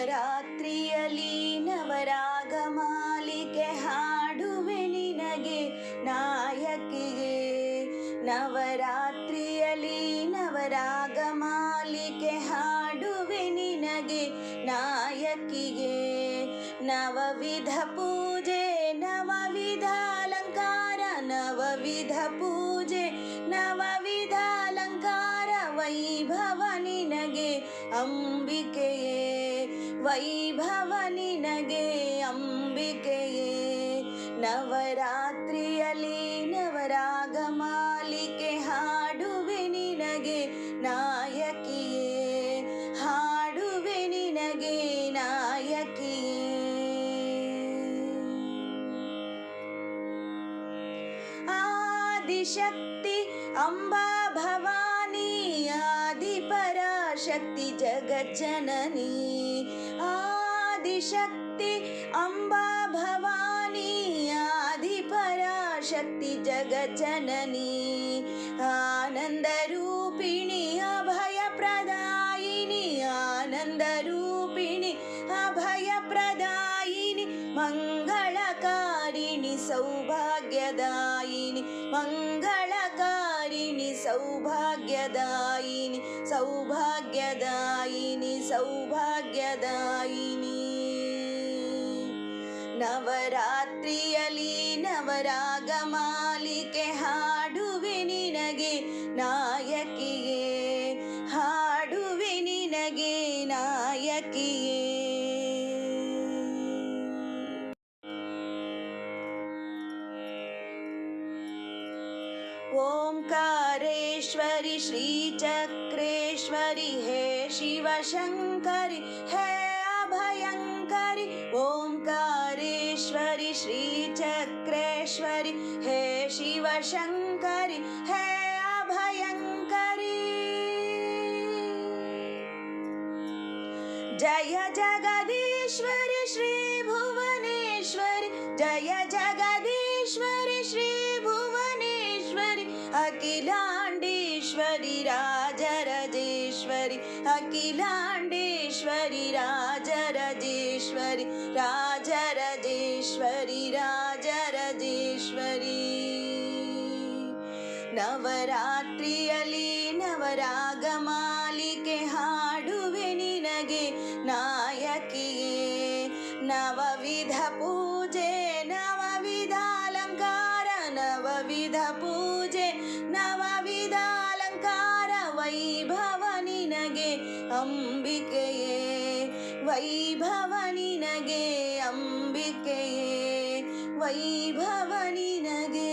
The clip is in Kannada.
ನವರಾತ್ರಿಯಲಿ ನವರಾಗ ಮಾಲಿಕೆ ಹಾಡುವೆ ನಿನಗೆ ನಾಯಕಿಗೆ. ನವರಾತ್ರಿಯಲಿ ನವರಾಗ ಮಾಲಿಕೆ ಹಾಡುವೆ ನಿನಗೆ ನಾಯಕಿಗೆ. ನವವಿಧ ಪೂಜೆ, ನವವಿಧ ಅಲಂಕಾರ, ನವವಿಧ ಪೂಜೆ, ನವವಿಧ ಅಲಂಕಾರ, ವೈಭವ ನಿನಗೆ ಅಂಬಿಕೆಯೇ. ವೈಭವ ನಿನಗೆ ಅಂಬಿಕೆಯೇ, ನವರಾತ್ರಿಯಲ್ಲಿ ನವರಾಗ ಮಾಲಿಕೆ ಹಾಡುವೆ ನಿನಗೆ ನಾಯಕಿಯೇ, ಹಾಡುವೆ ನಿನಗೆ ನಾಯಕಿಯೇ. ಆದಿಶಕ್ತಿ ಅಂಬಾ ಭವಾನಿ, ಆದಿಪರಾಶಕ್ತಿ ಜಗಜ್ಜನನಿ आदिशक्ति अम्बा भवानी आदिपराशक्ति जगजननी आनन्दरूपिणि अभयप्रदायिनी आनन्दरूपिणि अभयप्रदायिनि मङ्गलकारिणि सौभाग्यदायिनि मङ्गलकारिणि सौभाग्यदायिनि सौभाग्यदायिनि। ಸೌಭಾಗ್ಯದಾಯಿನಿ. ನವರಾತ್ರಿಯಲಿ ನವರಾಗ ಮಾಲಿಕೆ ಹಾಡುವೆ ನಿನಗೆ ನಾಯಕಿಯೇ ಹಾಡುವೆ ನಿನಗೆ ನಾಯಕಿಯೇ. ಓಂಕಾರೇಶ್ವರಿ ಶ್ರೀಚಕ್ರೇಶ್ವರಿ शिवशङ्करि, हे अभयंकर ओंकारेश्वरी श्री चक्रेश्वरी हे शिव शंकर हे अभयंकर जय श्री भुवनेश्वरी, जय जग ರಾಜರಾಜೇಶ್ವರಿ ಅಖಿಲಾಂಡೇಶ್ವರಿ ರಾಜರಜೇಶ್ವರಿ ರಾಜರಜೇಶ್ವರಿ ರಾಜರಜೇಶ್ವರಿ. ನವರಾತ್ರಿಯಲ್ಲಿ ನವರಾಗ ಮಾಲಿಕೆ ಹಾಡುವೆ ನಿನಗೆ ನಾಯಕಿಯೇ. ನವವಿಧ ಪೂಜೆ, ನವವಿಧ ಅಲಂಕಾರ, ನವವಿಧ ಪೂಜೆ, ನವ ವೈಭವ ನಿನಗೆ ಅಂಬಿಕೆಯೇ ವೈಭವ ನಿನಗೆ ಅಂಬಿಕೆಯೇ ವೈಭವ ನಿನಗೆ